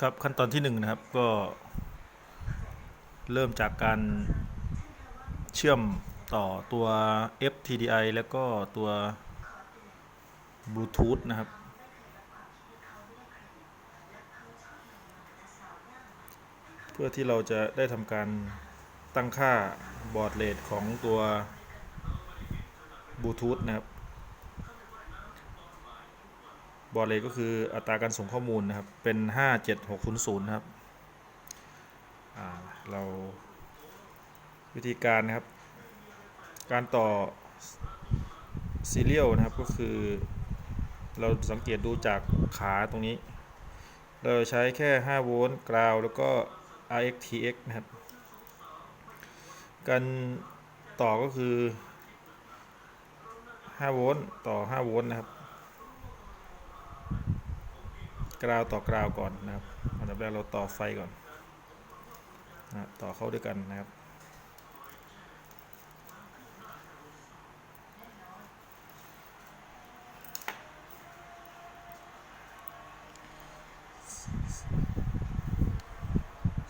ครับขั้นตอนที่หนึ่งนะครับก็เริ่มจากการเชื่อมต่อตัว FTDI แล้วก็ตัวบลูทูธนะครับ เพื่อที่เราจะได้ทำการตั้งค่าบอร์ดเรทของตัวบลูทูธนะครับ บอร์เรทก็คืออัตราการส่งข้อมูลนะครับ เป็น 57600นะครับเราวิธีการนะครับ การต่อซีเรียลนะครับก็คือ เราสังเกตดูจากขาตรงนี้ เราใช้แค่ 5 โวลต์กราวแล้วก็ RxTx นะครับ การต่อก็คือ 5 โวลต์ต่อ 5 โวลต์นะครับ กราวต่อกราวก่อนนะครับอันดับแรกเราต่อไฟก่อนนะต่อเข้าด้วยกันนะครับ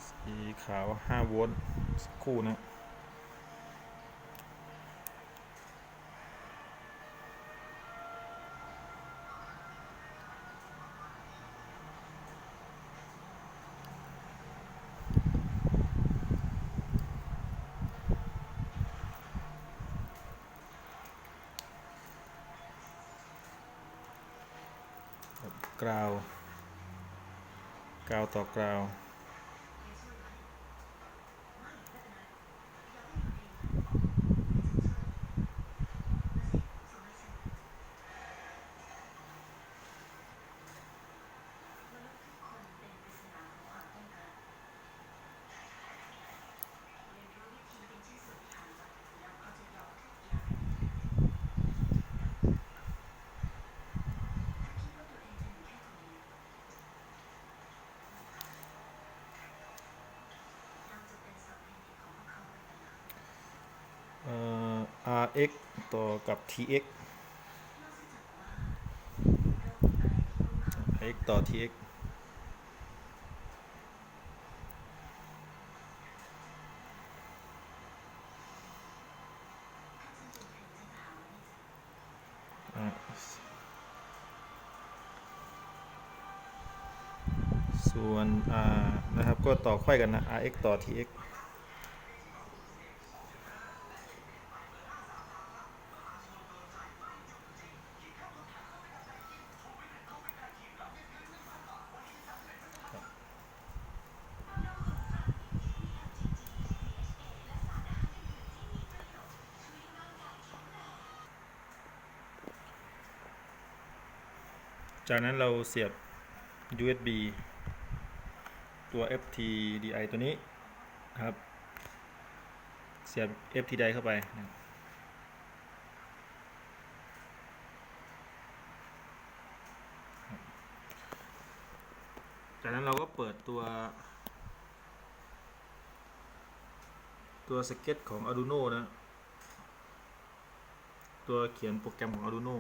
สีขาว5โวลต์คู่นะ กราวกราวต่อกราว เอ่อ RX ต่อกับ TX RX ต่อ TX ส่วน R นะครับ ก็ต่อค่อยกันนะ RX ต่อ TX จากนั้นเราเสียบ USB ตัว FTDI ตัวนี้ครับ เสียบ FTDI เข้าไปนะจากนั้นเราก็เปิดตัว ตัวสเก็ตของ Arduino นะ ตัวเขียนโปรแกรมของ Arduino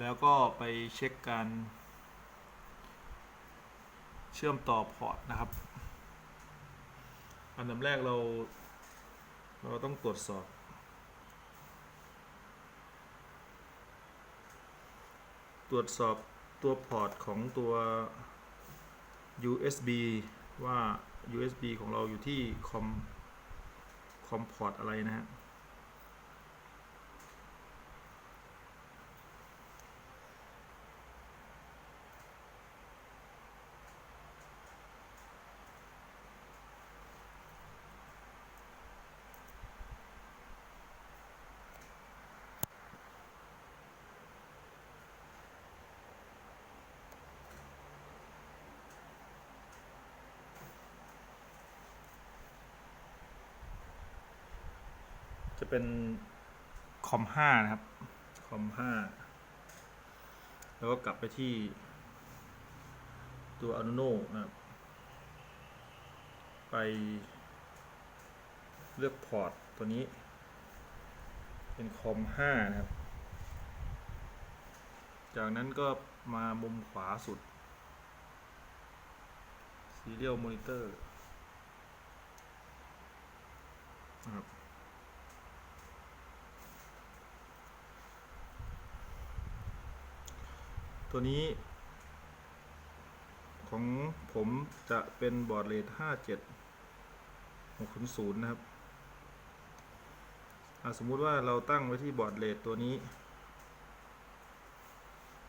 แล้วก็ไปเช็คการ เชื่อมต่อพอร์ตนะครับ อันดับแรกเรา เราต้องตรวจสอบตรวจสอบตัวพอร์ตของตัว USB ว่า USB ของเราอยู่ที่คอม คอมพอร์ตอะไรนะฮะ เป็นคอมห้านะครับ คอมห้าแล้วก็กลับไปที่ ตัว Arduino นะครับ ไปเลือกพอร์ตตัวนี้ เป็นคอมห้านะครับ จากนั้นก็มามุมขวาสุด Serial Monitor นะครับ ตัวนี้ ของผมจะเป็นบอร์ดเรท57 600นะครับสมมุติว่าเราตั้งไว้ที่บอร์ดเรทตัวนี้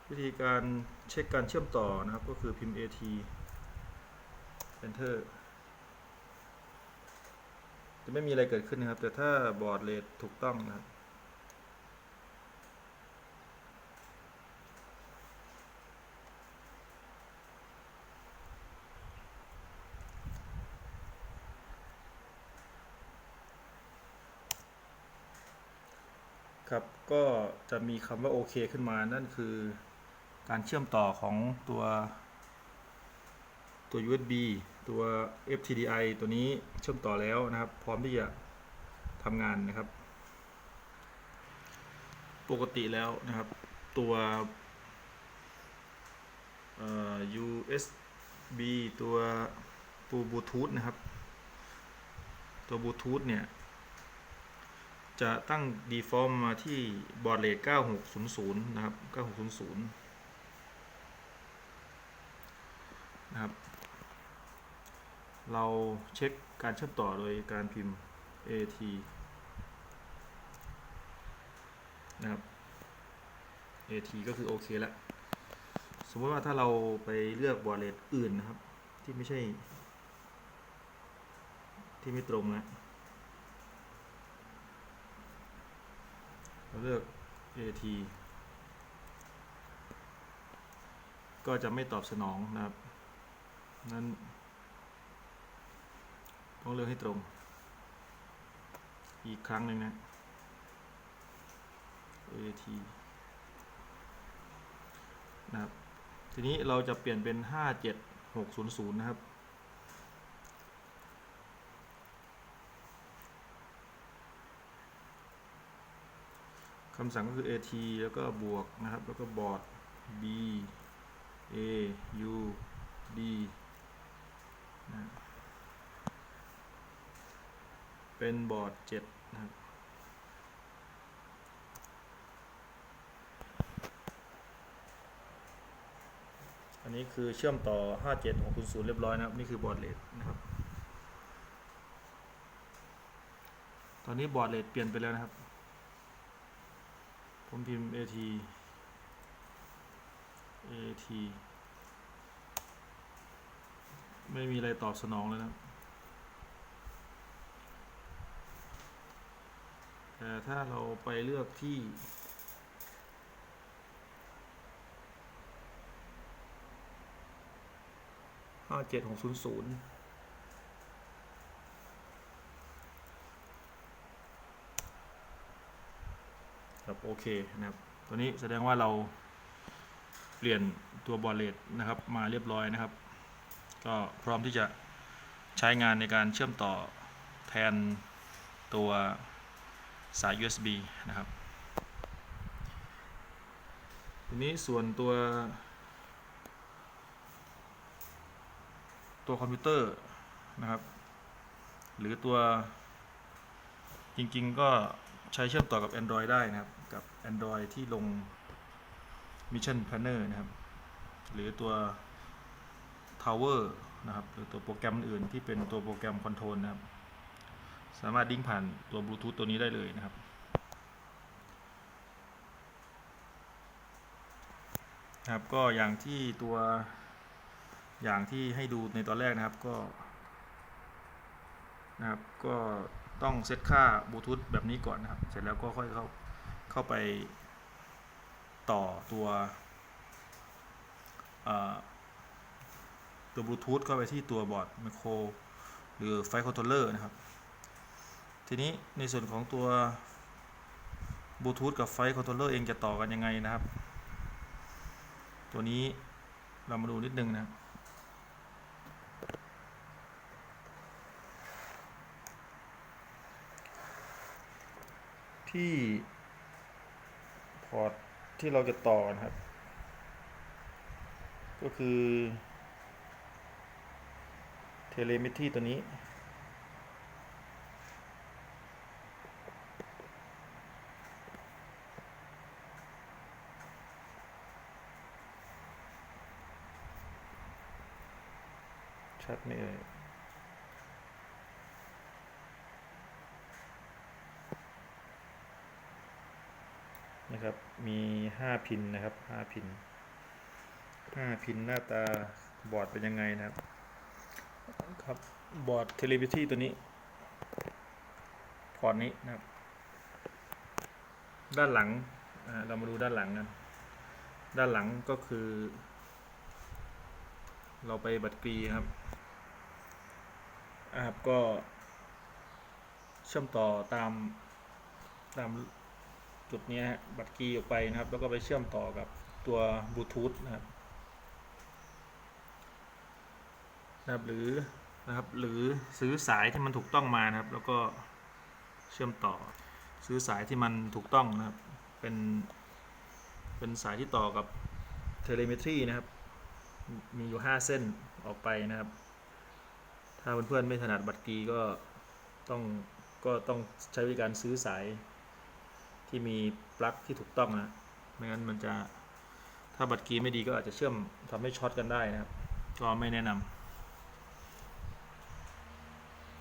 วิธีการเช็คการเชื่อมต่อนะครับ ก็คือพิมพ์ AT Enter จะไม่มีอะไรเกิดขึ้นนะครับ แต่ถ้าบอร์ดเรทถูกต้องนะครับ ครับก็จะมีคำว่าโอเคขึ้นมานั่นคือการเชื่อมต่อของตัวตัว USB ตัว FTDI ตัวนี้เชื่อมต่อแล้วนะครับ พร้อมที่จะทำงานนะครับ ปกติแล้วนะครับตัว USB ตัวปูบลูทูธนะครับ ตัวบลูทูธเนี่ย จะตั้ง default มาที่บอร์ดเรท9600 นะครับ 9600 นะครับ เราเช็คการเชื่อมต่อโดยการพิมพ์ AT นะครับ AT ก็คือโอเคแล้ว สมมติว่าถ้าเราไปเลือกบอร์ดเรทอื่นนะครับ ที่ไม่ใช่ ที่ไม่ตรงนะ เลือก AT ก็จะไม่ตอบสนองนะครับ นั้น ต้องเลือกให้ตรง อีกครั้งหนึ่งนะ AT นะครับ ทีนี้เราจะเปลี่ยนเป็น 57600 นะครับ คำสั่งก็คือ at แล้วก็บวกนะครับ แล้วก็บอร์ด b a u d นะเป็นบอร์ด7นะครับอันนี้คือเชื่อมต่อ 57600เรียบร้อยนะครับ นี่คือบอร์ดเลทนะครับ ตอนนี้บอร์ดเลทเปลี่ยนไปแล้วนะครับ ผมพิมพ์ at at ไม่มีอะไรตอบสนองเลยนะแต่ถ้าเราไปเลือกที่ห้าเจ็ดหกศูนย์ศูนย์ ครับโอเคนะครับ ตัวนี้แสดงว่าเราเปลี่ยนตัวบอลเลตนะครับมาเรียบร้อยนะครับ ก็พร้อมที่จะใช้งานในการเชื่อมต่อแทนตัวสาย USB นะครับ ทีนี้ส่วนตัว ตัวคอมพิวเตอร์นะครับ หรือตัวจริงๆก็ ใช้เชื่อมต่อกับ Android ได้นะครับ กับ Android ที่ลง Mission Planner นะครับ หรือตัว Tower นะครับ หรือตัวโปรแกรมอื่นที่เป็นตัวโปรแกรมคอนโทรลนะครับ สามารถดิ้งผ่านตัวบลูทูธตัวนี้ได้เลยนะครับ ครับ ก็อย่างที่ตัวอย่างที่ให้ดูในตอนแรกนะครับก็นะครับก็ ต้องเซตค่าบลูทูธแบบนี้ก่อนนะครับ เสร็จแล้วก็ค่อยเข้าเข้าไปต่อตัวตัวบลูทูธเข้าไปที่ตัวบอร์ดไมโครหรือไฟคอนโทรลเลอร์นะครับ ทีนี้ในส่วนของตัวบลูทูธกับไฟคอนโทรลเลอร์เองจะต่อกันยังไงนะครับ ตัวนี้เรามาดูนิดนึงนะครับ ที่พอร์ตที่เราจะต่อนะครับ ก็คือเทเลมิตรีตัวนี้ชัดไหมเอ่ย นะครับ มีห้าพินนะครับห้าพินห้าพินหน้าตาบอร์ดเป็นยังไงนะครับ ครับบอร์ดเทเลวิตี้ตัวนี้พอร์ตนี้นะครับ ด้านหลังเรามาดูด้านหลังกัน ด้านหลังก็คือ เราไปบัตรกรีครับอาครับก็เชื่อมต่อตามตาม จุดนี้ฮะบัตรกีออกไปนะครับ แล้วก็ไปเชื่อมต่อกับตัวบลูทูธนะครับนะครับหรือนะครับหรือซื้อสายที่มันถูกต้องมานะครับ แล้วก็เชื่อมต่อซื้อสายที่มันถูกต้องนะครับ เป็นเป็นสายที่ต่อกับเทเลเมตรีนะครับ มีอยู่ 5 เส้นออกไปนะครับ ถ้าเพื่อนๆไม่ถนัดบัตรกีก็ต้องก็ต้องใช้วิธีการซื้อสาย ที่มีปลั๊กที่ถูกต้องนะไม่งั้นมันจะถ้าบัตรกรีไม่ดีก็อาจจะเชื่อมทำให้ช็อตกันได้นะครับ ก็ไม่แนะนำ